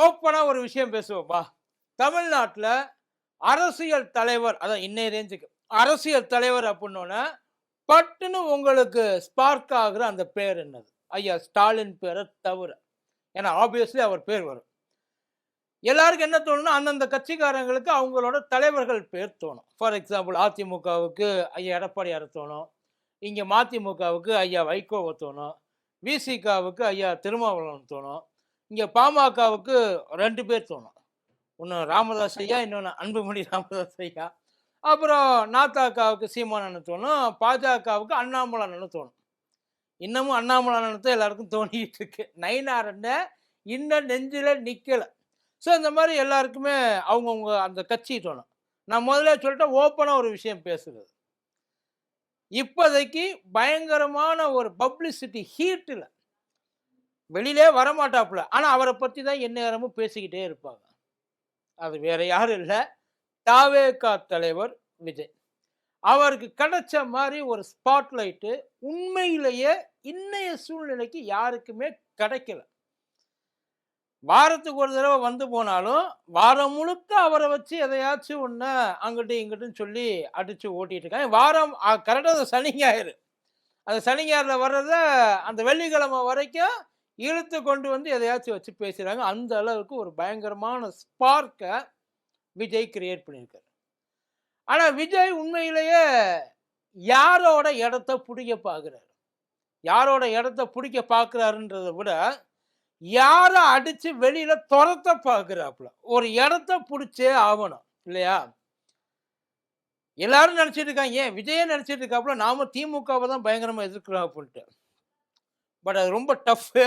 ஓப்பனாக ஒரு விஷயம் பேசுவோம்ப்பா தமிழ்நாட்டில் அரசியல் தலைவர் அதான் இன்னைய ரேஞ்சுக்கு அரசியல் தலைவர் அப்படின்னோன்னே பட்டுன்னு உங்களுக்கு ஸ்பார்க் ஆகுற அந்த பேர் என்னது? ஐயா ஸ்டாலின் பேரை தவிர. ஏன்னா ஆப்வியஸ்லி அவர் பேர் வரும். எல்லாருக்கும் என்ன தோணும்னா அந்தந்த கட்சிக்காரங்களுக்கு அவங்களோட தலைவர்கள் பேர் தோணும். ஃபார் எக்ஸாம்பிள் அதிமுகவுக்கு ஐயா எடப்பாடியார் தோணும். இங்கே மதிமுகவுக்கு ஐயா வைகோவை தோணும். விசிகாவுக்கு ஐயா திருமாவளவன் தோணும். இங்கே பாமகவுக்கு ரெண்டு பேர் தோணும். ஒன்று ராமதாஸ் ஐயா இன்னொன்று அன்புமணி ராமதாஸ் ஐயா. அப்புறம் நாத்தாக்காவுக்கு சீமானன்னு தோணும். பாஜகவுக்கு அண்ணாமலான்னு தோணும். இன்னமும் அண்ணாமலைன்னு எல்லாருக்கும் தோணிக்கிட்டு இருக்கு. நைனாரண்ண இன்னும் நெஞ்சில் நிற்கலை ஸோ இந்த மாதிரி எல்லாருக்குமே அவங்கவுங்க அந்த கட்சி தோணும். நான் முதல்ல சொல்லிட்டேன் ஓப்பனாக ஒரு விஷயம் பேசுகிறது இப்போதைக்கு பயங்கரமான ஒரு பப்ளிசிட்டி ஹீட்டில் வெளியிலே வரமாட்டாப்புல. ஆனால் அவரை பற்றி தான் எந்நேரமும் பேசிக்கிட்டே இருப்பாங்க. அது வேற யாரும் இல்லை. தாவேகா தலைவர் விஜய். அவருக்கு கிடைச்ச மாதிரி ஒரு ஸ்பாட்லைட்டு உண்மையிலேயே இன்னைய சூழ்நிலைக்கு யாருக்குமே கிடைக்கல. வாரத்துக்கு ஒரு தடவை வந்து போனாலும் வாரம் முழுக்க அவரை வச்சு எதையாச்சும் ஒன்று அங்கிட்டும் இங்கிட்டும் சொல்லி அடித்து ஓட்டிகிட்டு இருக்காங்க. வாரம் கரெக்டாக அந்த சனி ஞாயிறு. அந்த சனி ஞாயிறில் வர்றத அந்த வெள்ளிக்கிழமை வரைக்கும் இழுத்து கொண்டு வந்து எதையாச்சும் வச்சு பேசுகிறாங்க அந்த அளவுக்கு ஒரு பயங்கரமான ஸ்பார்க்கை விஜய் கிரியேட் பண்ணியிருக்காரு. ஆனால் விஜய் உண்மையிலேயே யாரோட இடத்த பிடிக்க பார்க்குறாரு? யாரோட இடத்த பிடிக்க பார்க்குறாருன்றதை விட யாரை அடித்து வெளியில் துரத்த பார்க்குறாப்புல? ஒரு இடத்த பிடிச்சே ஆகணும் இல்லையா? எல்லாரும் நினச்சிட்டு இருக்காங்க. ஏன்? விஜயே நினச்சிட்டு இருக்காப்புல. நாம திமுகவை தான் பயங்கரமாக எதிர்க்கிறோம் அப்படின்ட்டு பட் அது ரொம்ப டஃப்பு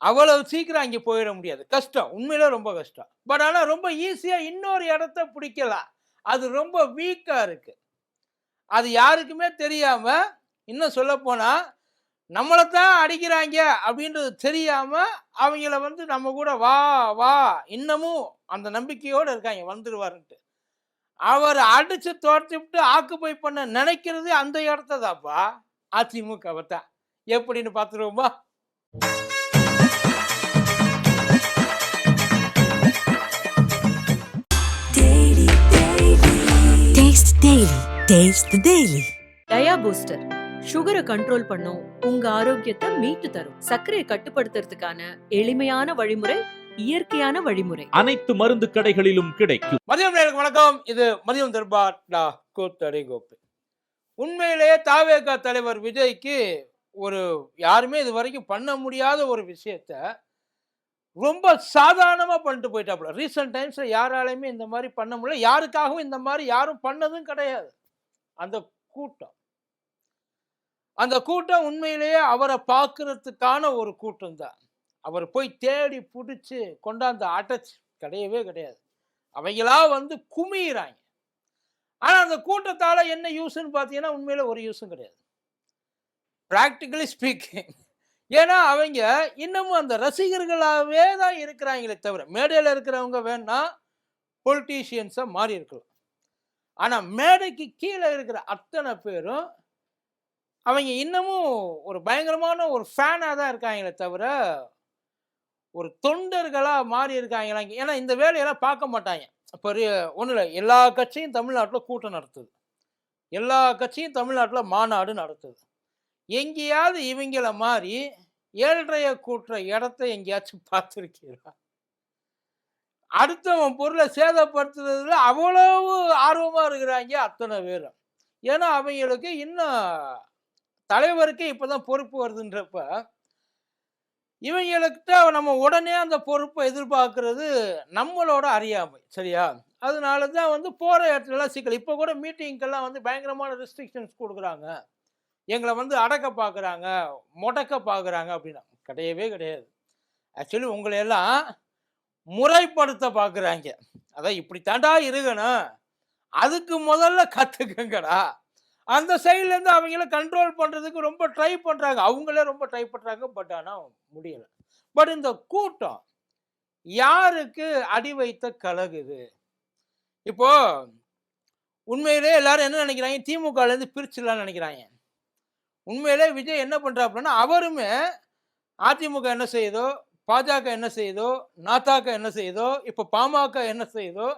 அவ்வளவு சீக்கிரம் அங்கே போயிட முடியாது. கஷ்டம். உண்மையில ரொம்ப கஷ்டம். பட் ஆனால் ரொம்ப ஈஸியாக இன்னொரு இடத்த பிடிக்கலாம். அது ரொம்ப வீக்காக இருக்கு. அது யாருக்குமே தெரியாமல் இன்னும் சொல்லப்போனால் நம்மளை தான் அடிக்கிறாங்க அப்படின்றது தெரியாமல் அவங்கள வந்து நம்ம கூட வா வா இன்னமும் அந்த நம்பிக்கையோடு இருக்காங்க வந்துடுவாருன்ட்டு அவர் அடித்து தோர்த்து விட்டு ஆக்குப்பை பண்ண நினைக்கிறது அந்த இடத்த தான்ப்பா அதிமுகவை தான் எப்படின்னு பார்த்துருவோமா. டயா பூஸ்டர் சுகரை கண்ட்ரோல் பண்ணும் உங்க ஆரோக்கியத்தை மீட்டு தரும். சர்க்கரையை கட்டுப்படுத்துறதுக்கான எளிமையான வழிமுறை இயற்கையான வழிமுறை. அனைத்து மருந்து கடைகளிலும் கிடைக்கும். மதியம் நேருக்கு வணக்கம். இது மதியம் தர்பார் கூத்தடி கோப்பு உண்மையிலேயே தாவேகா தலைவர் விஜய்க்கு ஒரு யாருமே இது வரைக்கும் பண்ண முடியாத ஒரு விஷயத்த ரொம்ப சாதாரணமாக பண்ணிட்டு போயிட்டாப்புல. ரீசெண்ட் டைம்ஸில் யாராலையுமே இந்த மாதிரி பண்ண முடியல. யாருக்காகவும் இந்த மாதிரி யாரும் பண்ணதும் கிடையாது. அந்த கூட்டம். அந்த கூட்டம் உண்மையிலேயே அவரை பார்க்கறதுக்கான ஒரு கூட்டம் தான். அவர் போய் தேடி பிடிச்சி கொண்டாந்து அடைச்சு கிடையவே கிடையாது. அவங்களா வந்து குமியிறாங்க. ஆனால் அந்த கூட்டத்தால் என்ன யூஸ்ன்னு பார்த்தீங்கன்னா உண்மையில் ஒரு யூஸும் கிடையாது. ப்ராக்டிக்கலி ஸ்பீக்கிங் ஏன்னா அவங்க இன்னமும் அந்த ரசிகர்களாகவே தான் இருக்கிறாங்களே தவிர மேடையில் இருக்கிறவங்க வேணா பொலிட்டீஷியன்ஸாக மாறி இருக்கலாம். ஆனால் மேடைக்கு கீழே இருக்கிற அத்தனை பேரும் அவங்க இன்னமும் ஒரு பயங்கரமான ஒரு ஃபேனாக தான் இருக்காங்களே தவிர ஒரு தொண்டர்களாக மாறி இருக்காங்களா? ஏன்னா இந்த வேலையெல்லாம் பார்க்க மாட்டாங்க. இப்போ ஒன்றும் இல்லை. எல்லா கட்சியும் தமிழ்நாட்டில் கூட்டம் நடத்துது. எல்லா கட்சியும் தமிழ்நாட்டில் மாநாடு நடத்துது. எங்கேயாவது இவங்கள மாதிரி ஏழ்றைய கூட்டுற இடத்த எங்கேயாச்சும் பார்த்துருக்கீங்களா? அடுத்தவன் பொருளை சேதப்படுத்துறதுல அவ்வளவு ஆர்வமாக இருக்கிறாங்க அத்தனை பேரும். ஏன்னா அவங்களுக்கு இன்னும் தலைவருக்கே இப்போதான் பொறுப்பு வருதுன்றப்ப இவங்கள்கிட்ட நம்ம உடனே அந்த பொறுப்பை எதிர்பார்க்கறது நம்மளோட அறியாமை சரியா? அதனால தான் வந்து போகிற இடத்துலலாம் சிக்கல். இப்போ கூட மீட்டிங்க்கெல்லாம் வந்து பயங்கரமான ரெஸ்ட்ரிக்ஷன்ஸ் கொடுக்குறாங்க. எங்களை வந்து அடக்க பார்க்குறாங்க முடக்க பார்க்குறாங்க அப்படின்னா கிடையவே கிடையாது. ஆக்சுவலி உங்களை எல்லாம் முறைப்படுத்த பார்க்குறாங்க அதான் இப்படி தாண்டா இருக்கணும். அதுக்கு முதல்ல கற்றுக்குங்கடா அந்த சைட்லேருந்து அவங்கள கண்ட்ரோல் பண்ணுறதுக்கு ரொம்ப ட்ரை பண்ணுறாங்க அவங்களே ரொம்ப ட்ரை பண்ணுறாங்க பட் ஆனால் முடியலை. பட் இந்த கூட்டம் யாருக்கு அடி வைத்த கலகுது? இப்போ உண்மையிலே எல்லாரும் என்ன நினைக்கிறாங்க? திமுகலேருந்து பிரிச்சிடலாம்னு நினைக்கிறாங்க. உண்மையிலே விஜய் என்ன பண்ணுறாப்புலன்னா அவருமே அதிமுக என்ன செய்யுதோ பாஜக என்ன செய்யுதோ நாத்தாக்க என்ன செய்யுதோ இப்போ பாமக என்ன செய்யுதோ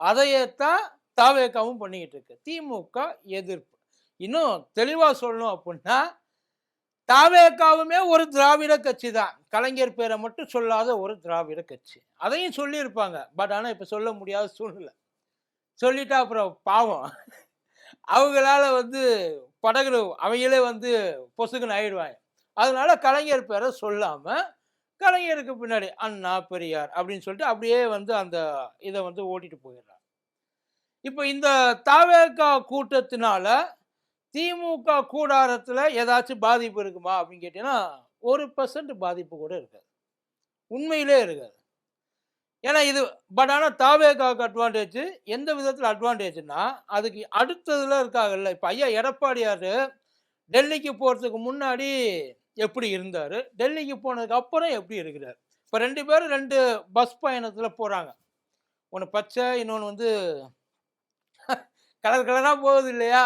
அதையேத்தான் தாவேக்காவும் பண்ணிக்கிட்டு இருக்கு. திமுக எதிர்ப்பு. இன்னும் தெளிவாக சொல்லணும் அப்படின்னா தாவேக்காவுமே ஒரு திராவிட கட்சி தான் கலைஞர் பேரை மட்டும் சொல்லாத ஒரு திராவிட கட்சி. அதையும் சொல்லியிருப்பாங்க. பட் ஆனால் இப்போ சொல்ல முடியாத சூழ்நிலை. சொல்லிட்டா அப்புறம் பாவம். அவங்களால வந்து படகு அவங்களே வந்து பொசுக்குன்னு ஆயிடுவாங்க. அதனால கலைஞர் பேரை சொல்லாம கலைஞருக்கு பின்னாடி அண்ணா பெரியார் அப்படின்னு சொல்லிட்டு அப்படியே வந்து அந்த இதை வந்து ஓட்டிட்டு போயிடுறாங்க இப்போ இந்த தாவேக்கா கூட்டத்தினால திமுக கூடாரத்தில் ஏதாச்சும் பாதிப்பு இருக்குமா அப்படின்னு கேட்டீங்கன்னா ஒரு பர்சன்ட் பாதிப்பு கூட இருக்காது. உண்மையிலே இருக்காது. ஏன்னா இது பட் ஆனால் தாவேகாவுக்கு அட்வான்டேஜ் எந்த விதத்தில் அட்வான்டேஜ்னா அதுக்கு அடுத்ததுல இருக்காங்கல்ல. இப்போ ஐயா எடப்பாடியார் டெல்லிக்கு போகிறதுக்கு முன்னாடி எப்படி இருந்தார்? டெல்லிக்கு போனதுக்கு அப்புறம் எப்படி இருக்கிறார்? இப்போ ரெண்டு பேரும் ரெண்டு பஸ் பயணத்தில் போகிறாங்க ஒன்று பச்சை இன்னொன்று வந்து கலர் கலராக போகுது இல்லையா?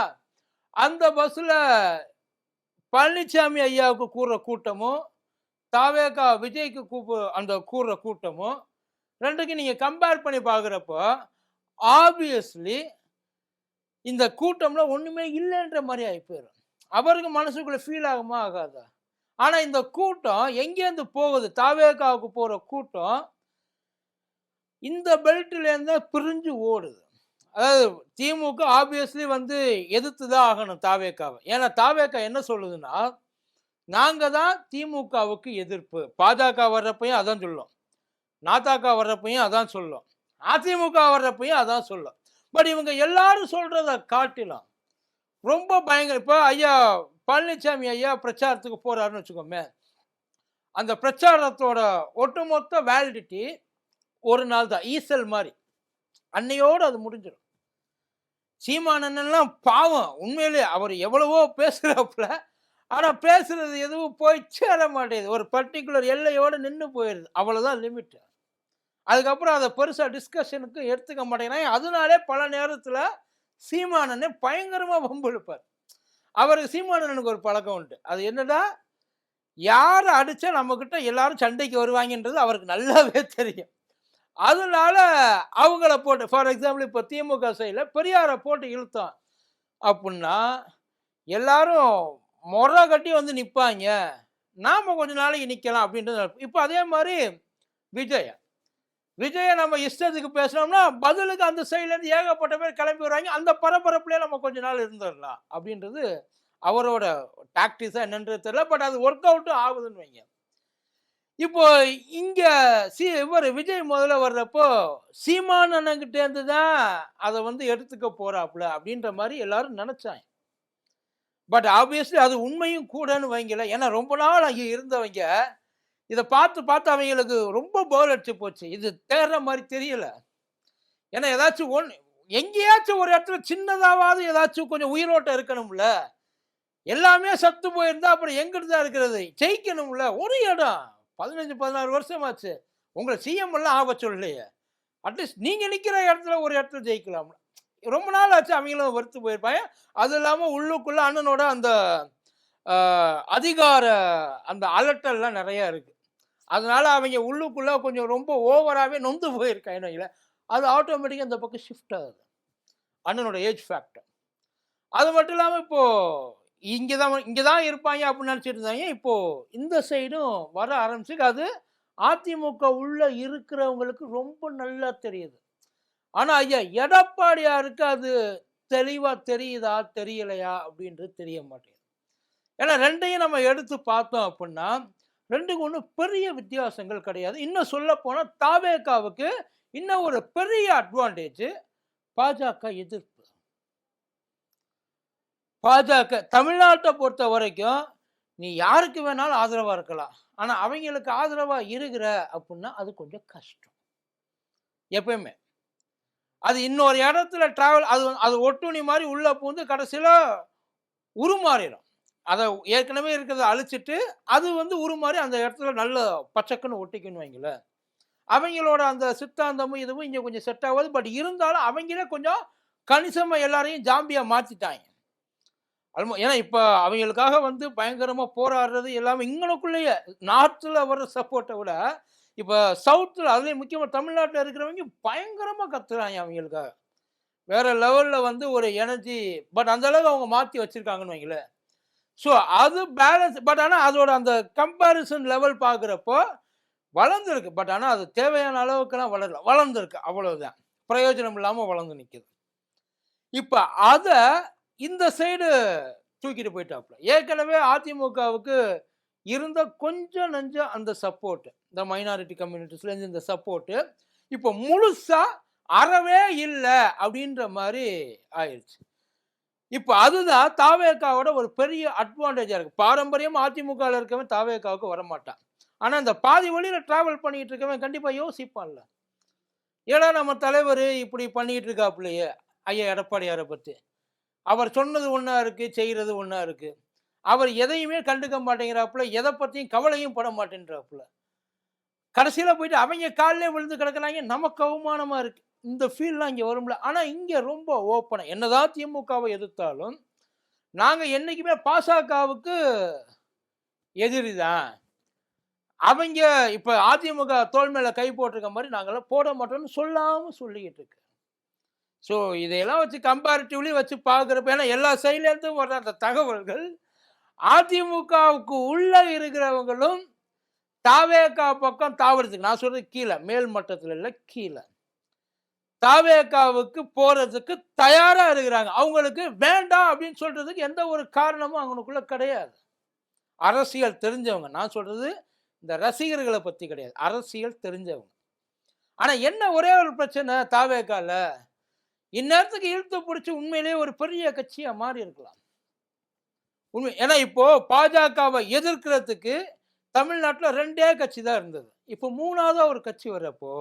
அந்த பஸ்ஸில் பழனிசாமி ஐயாவுக்கு கூறுற கூட்டமும் தாவேகா விஜய்க்கு கூப்பு அந்த கூறுற கூட்டமும் ரெண்டுக்கும் நீங்கள் கம்பேர் பண்ணி பார்க்குறப்போ ஆப்வியஸ்லி இந்த கூட்டம்ல ஒன்றுமே இல்லைன்ற மாதிரி ஆகி போயிடும் அவருக்கு மனசுக்குள்ளே ஃபீல் ஆகுமா ஆகாதா? ஆனால் இந்த கூட்டம் எங்கேருந்து போகுது? தாவேகாவுக்கு போகிற கூட்டம் இந்த பெல்ட்லேருந்து பிரிஞ்சு ஓடுது. அதாவது திமுக ஆப்வியஸ்லி வந்து எதிர்த்து தான் ஆகணும் தாவேக்காவை ஏன்னா தாவேக்கா என்ன சொல்லுதுன்னா நாங்கள் தான் திமுகவுக்கு எதிர்ப்பு. பாஜக வர்றப்பையும் அதான் சொல்லும். நாத்தாக்கா வர்றப்பையும் அதான் சொல்லும். அதிமுக வர்றப்பையும் அதான் சொல்லும். பட் இவங்க எல்லாரும் சொல்கிறத காட்டிலும் ரொம்ப பயங்கர இப்போ ஐயா பழனிசாமி ஐயா பிரச்சாரத்துக்கு போகிறாருன்னு வச்சுக்கோமே. அந்த பிரச்சாரத்தோட ஒட்டுமொத்த வேலிடிட்டி ஒரு நாள் தான். ஈசல் மாதிரி. அன்னையோடு அது முடிஞ்சிடும். சீமானன்லாம் பாவம். உண்மையிலே அவர் எவ்வளவோ பேசுகிறப்பல ஆனால் பேசுறது எதுவும் போய் சேர மாட்டேங்குது. ஒரு பர்டிகுலர் எல்லையோடு நின்று போயிடுது அவ்வளோதான் லிமிட் அதுக்கப்புறம் அதை பெருசாக டிஸ்கஷனுக்கு எடுத்துக்க மாட்டேங்கிறாங்க அதனாலே பல நேரத்தில் சீமானனை பயங்கரமாக வம்பிழுப்பார் அவருக்கு சீமானனுக்கு ஒரு பழக்கம் உண்டு. அது என்னடா யார் அடித்தா நம்மக்கிட்ட எல்லாரும் சண்டைக்கு வருவாங்கன்றது அவருக்கு நல்லாவே தெரியும். அதனால அவங்கள போட்டு ஃபார் எக்ஸாம்பிள் இப்போ திமுக சைடில் பெரியாரை போட்டு இழுத்தோம் அப்படின்னா எல்லாரும் முறை கட்டி வந்து நிற்பாங்க நாம் கொஞ்ச நாளைக்கு நிற்கலாம் அப்படின்றது இப்போ அதே மாதிரி விஜய். விஜயை நம்ம இஷ்டத்துக்கு பேசினோம்னா பதிலுக்கு அந்த சைட்லேருந்து ஏகப்பட்ட பேர் கிளம்பி வருவாங்க. அந்த பரபரப்புலேயே நம்ம கொஞ்ச நாள் இருந்துடலாம் அப்படின்றது அவரோட டாக்டிஸாக என்னன்றது தெரியல. பட் அது ஒர்க் அவுட்டும் ஆகுதுன்னு வைங்க. இப்போ இங்கே சி இவர் விஜய் முதல்ல வர்றப்போ சீமான் அண்ணங்கிட்டேருந்து தான் அதை வந்து எடுத்துக்க போகிறாப்புல அப்படின்ற மாதிரி எல்லாரும் நினச்சாங்க. பட் ஆப்வியஸ்லி அது உண்மையும் கூடன்னு வைங்கல ஏன்னா ரொம்ப நாள் அங்கே இருந்தவங்க இதை பார்த்து பார்த்து அவங்களுக்கு ரொம்ப போர் அடிச்சு போச்சு. இது தேர்ற மாதிரி தெரியல. ஏன்னா ஏதாச்சும் ஒன்று எங்கேயாச்சும் ஒரு இடத்துல சின்னதாவது ஏதாச்சும் கொஞ்சம் உயிரோட்டம் இருக்கணும்ல. எல்லாமே சத்து போயிருந்தா அப்புறம் எங்கிட்டு தான் இருக்கிறது? ஜெயிக்கணும்ல. ஒரு இடம். பதினஞ்சு பதினாறு வருஷமாச்சு. உங்களை சிஎம் எல்லாம் ஆக சொல்லலையே அட்லீஸ்ட் நீங்கள் நிற்கிற இடத்துல ஒரு இடத்துல ஜெயிக்கலாம். ரொம்ப நாள் ஆச்சு அவங்களும் வெறுத்து போயிருப்பாங்க. அது இல்லாமல் உள்ளுக்குள்ளே அண்ணனோட அந்த அதிகார அந்த அலட்டல்லாம் நிறையா இருக்குது அதனால அவங்க உள்ளுக்குள்ளே கொஞ்சம் ரொம்ப ஓவராகவே நொந்து போயிருக்காங்க அது ஆட்டோமேட்டிக்காக அந்த பக்கம் ஷிஃப்ட் ஆகுது. அண்ணனோட ஏஜ் ஃபேக்டர் அது மட்டும் இல்லாமல் இப்போது இங்கே தான் இங்கே தான் இருப்பாங்க அப்படின்னு நினச்சிட்டு இருந்தாங்க. இப்போது இந்த சைடும் வர ஆரம்பிச்சு அது அதிமுக உள்ளே இருக்கிறவங்களுக்கு ரொம்ப நல்லா தெரியுது. ஆனால் ஐயா எடப்பாடியாருக்கு அது தெளிவாக தெரியுதா தெரியலையா அப்படின்றது தெரிய மாட்டேங்குது. ஏன்னா ரெண்டையும் நம்ம எடுத்து பார்த்தோம் அப்படின்னா ரெண்டுக்கு ஒன்றும் பெரிய வித்தியாசங்கள் கிடையாது. இன்னும் சொல்ல போனால் தாவேகாவுக்கு இன்னும் ஒரு பெரிய அட்வான்டேஜ் பாஜக எதிர்ப்பு. பாஜக தமிழ்நாட்டை பொறுத்த வரைக்கும் நீ யாருக்கு வேணாலும் ஆதரவாக இருக்கலாம். ஆனால் அவங்களுக்கு ஆதரவாக இருக்கிற அப்படின்னா அது கொஞ்சம் கஷ்டம். எப்பயுமே. அது இன்னொரு இடத்துல ட்ராவல் அது அது ஒட்டுணி மாதிரி உள்ளே பூந்து கடைசியில் உருமாறிடும் அதை ஏற்கனவே இருக்கிறத அழிச்சிட்டு அது வந்து உருமாறி அந்த இடத்துல நல்ல பச்சைக்குன்னு ஒட்டிக்குன்னு வைங்களேன் அவங்களோட அந்த சித்தாந்தமும் இதுவும் இங்கே கொஞ்சம் செட் ஆகாது. பட் இருந்தாலும் அவங்களே கொஞ்சம் கணிசமாக எல்லாரையும் ஜாம்பியாக மாற்றிட்டாங்க அல்மோ ஏன்னா இப்போ அவங்களுக்காக வந்து பயங்கரமாக போராடுறது எல்லாமே இங்கனுக்குள்ளேயே நார்த்தில் வர்ற சப்போர்ட்டை விட இப்போ சவுத்தில் அதுலேயும் முக்கியமாக தமிழ்நாட்டில் இருக்கிறவங்க பயங்கரமாக கத்துறாங்க அவங்களுக்காக. வேறு லெவலில் வந்து ஒரு எனர்ஜி பட் அந்த அளவுக்கு அவங்க மாற்றி வச்சுருக்காங்கன்னு வைங்களேன் ஸோ அது பேலன்ஸ் பட் ஆனால் அதோட அந்த கம்பேரிசன் லெவல் பார்க்குறப்போ வளர்ந்துருக்கு. பட் ஆனால் அது தேவையான அளவுக்குலாம் வளரல. வளர்ந்துருக்கு. அவ்வளோதான் பிரயோஜனம் இல்லாமல் வளர்ந்து நிற்குது இப்போ அதை இந்த சைடு தூக்கிட்டு போயிட்டாப்புல. ஏற்கனவே அதிமுகவுக்கு இருந்த கொஞ்சம் நஞ்சம் அந்த சப்போர்ட்டு இந்த மைனாரிட்டி கம்யூனிட்டிஸ்லேருந்து இந்த சப்போர்ட்டு இப்போ முழுசாக அறவே இல்லை அப்படின்ற மாதிரி ஆயிடுச்சு இப்போ அதுதான் தாவேக்காவோட ஒரு பெரிய அட்வான்டேஜாக இருக்குது பாரம்பரியம் அதிமுகவில் இருக்கவன் தாவேக்காவுக்கு வரமாட்டான். ஆனால் இந்த பாதி வழியில் ட்ராவல் பண்ணிகிட்டு இருக்கவன் கண்டிப்பாக யோசிப்பான்ல. ஏன்னா நம்ம தலைவர் இப்படி பண்ணிகிட்டு இருக்காப்புலையே ஐயா எடப்பாடியாரை பற்றி அவர் சொன்னது ஒன்றா இருக்குது செய்கிறது ஒன்றா இருக்குது அவர் எதையுமே கண்டுக்க மாட்டேங்கிறாப்புல எதை பற்றியும் கவலையும் பட மாட்டேன்றாப்புல. கடைசியில் போயிட்டு அவங்க காலிலே விழுந்து கிடக்குறாங்க நமக்கு அவமானமாக இருக்குது இந்த ஃபீல்லாம் இங்கே வரும்ல. ஆனால் இங்கே ரொம்ப ஓப்பனாக என்னதான் திமுகவை எதிர்த்தாலும் நாங்கள் என்றைக்குமே பாசகவுக்கு எதிரி தான் அவங்க இப்போ அதிமுக தோல் மேலே கை போட்டிருக்க மாதிரி நாங்களாம் போட மாட்டோம்னு சொல்லாமல் சொல்லிக்கிட்டு இருக்கு. ஸோ இதையெல்லாம் வச்சு கம்பேரிட்டிவ்லி வச்சு பார்க்குறப்ப ஏன்னா எல்லா சைட்லேருந்தும் வர்ற அந்த தகவல்கள் அதிமுகவுக்கு உள்ள இருக்கிறவங்களும் தாவேக்கா பக்கம் தாவறதுக்கு நான் சொல்கிறது கீழே மேல் மட்டத்தில் இல்லை கீழே. தாவேக்காவுக்கு போறதுக்கு தயாரா இருக்கிறாங்க. அவங்களுக்கு வேண்டாம் அப்படின்னு சொல்றதுக்கு எந்த ஒரு காரணமும் அவங்களுக்குள்ள கிடையாது. அரசியல் தெரிஞ்சவங்க. நான் சொல்றது இந்த ரசிகர்களை பத்தி கிடையாது. அரசியல் தெரிஞ்சவங்க. ஆனா என்ன ஒரே ஒரு பிரச்சனை தாவேக்கால? இந்நேரத்துக்கு இழுத்து பிடிச்சி உண்மையிலேயே ஒரு பெரிய கட்சியா மாறி இருக்கலாம். உண்மை ஏன்னா இப்போ பாஜகவை எதிர்க்கிறதுக்கு தமிழ்நாட்டில் ரெண்டே கட்சி தான் இருந்தது. இப்போ மூணாவதாக ஒரு கட்சி வர்றப்போ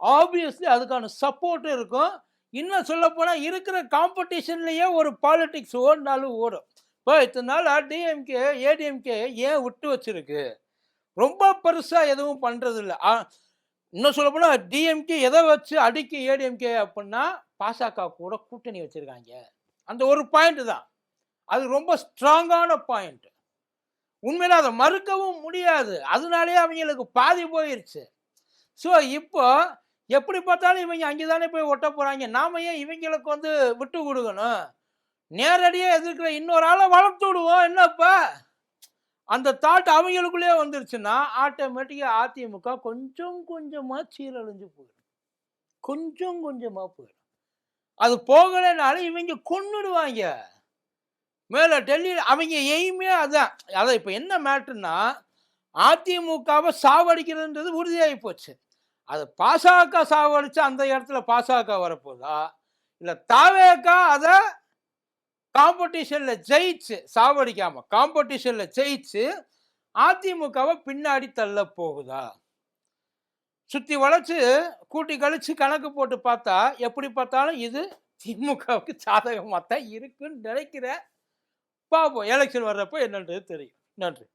ஆப்வியஸ்லி அதுக்கான சப்போர்ட்டும் இருக்கும். இன்னும் சொல்லப்போனால் இருக்கிற காம்படிஷன்லேயே ஒரு பாலிட்டிக்ஸ் ஓடினாலும் ஓடும். இப்போ இத்தனை நாள் டிஎம்கே ஏடிஎம்கே ஏன் விட்டு வச்சிருக்கு? ரொம்ப பெருசாக எதுவும் பண்ணுறது இல்லை இன்னும் சொல்லப்போனால் டிஎம்கே எதை வச்சு அடிக்க ஏடிஎம்கே அப்படின்னா பாசக கூட கூட்டணி வச்சுருக்காங்க. அந்த ஒரு பாயிண்ட் தான். அது ரொம்ப ஸ்ட்ராங்கான பாயிண்ட் உண்மையில அதை மறுக்கவும் முடியாது. அதனாலே அவங்களுக்கு பாதி போயிருச்சு. ஸோ இப்போ எப்படி பார்த்தாலும் இவங்க அங்கே தானே போய் ஒட்ட போகிறாங்க நாம ஏன் இவங்களுக்கு வந்து விட்டு கொடுக்கணும்? நேரடியாக எதிர்க்கிற இன்னொரு ஆளை வளர்த்து விடுவோம். என்னப்பா? அந்த தாட் அவங்களுக்குள்ளேயே வந்துருச்சுன்னா ஆட்டோமேட்டிக்காக அதிமுக கொஞ்சம் கொஞ்சமாக சீரழிஞ்சு போயிடும். கொஞ்சம் கொஞ்சமாக போயிடும். அது போகலைனாலும் இவங்க கொன்னுடுவாங்க. மேலே டெல்லியில் அவங்க எய்மே அதான். அதான் இப்போ என்ன மேட்ருன்னா அதிமுகவை சாவடிக்கிறதுன்றது உறுதியாகி போச்சு. அது பாசக சாவடிச்சு அந்த இடத்துல பாசக வரப்போதா? இல்லை தாவேக்கா அதை காம்படிஷனில் ஜெயிச்சு சாவடிக்காமல் காம்படிஷனில் ஜெயிச்சு அதிமுகவை பின்னாடி தள்ள போகுதா? சுற்றி வளைச்சு கூட்டி கழிச்சு கணக்கு போட்டு பார்த்தா எப்படி பார்த்தாலும் இது திமுகவுக்கு சாதகமாக தான் இருக்குன்னு நினைக்கிறேன். பார்ப்போம் எலெக்ஷன் வர்றப்போ என்னன்றது தெரியும். நன்றி.